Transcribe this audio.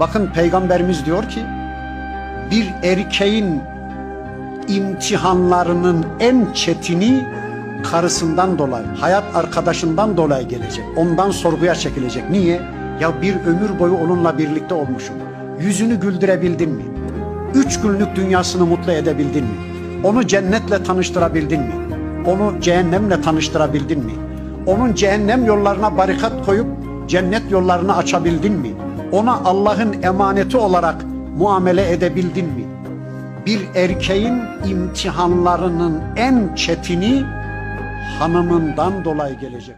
Bakın peygamberimiz diyor ki bir erkeğin imtihanlarının en çetini karısından dolayı, hayat arkadaşından dolayı gelecek. Ondan sorguya çekilecek. Niye? Ya bir ömür boyu onunla birlikte olmuşum. Yüzünü güldürebildin mi? Üç günlük dünyasını mutlu edebildin mi? Onu cennetle tanıştırabildin mi? Onu cehennemle tanıştırabildin mi? Onun cehennem yollarına barikat koyup cennet yollarını açabildin mi? Ona Allah'ın emaneti olarak muamele edebildin mi? Bir erkeğin imtihanlarının en çetini hanımından dolayı gelecek.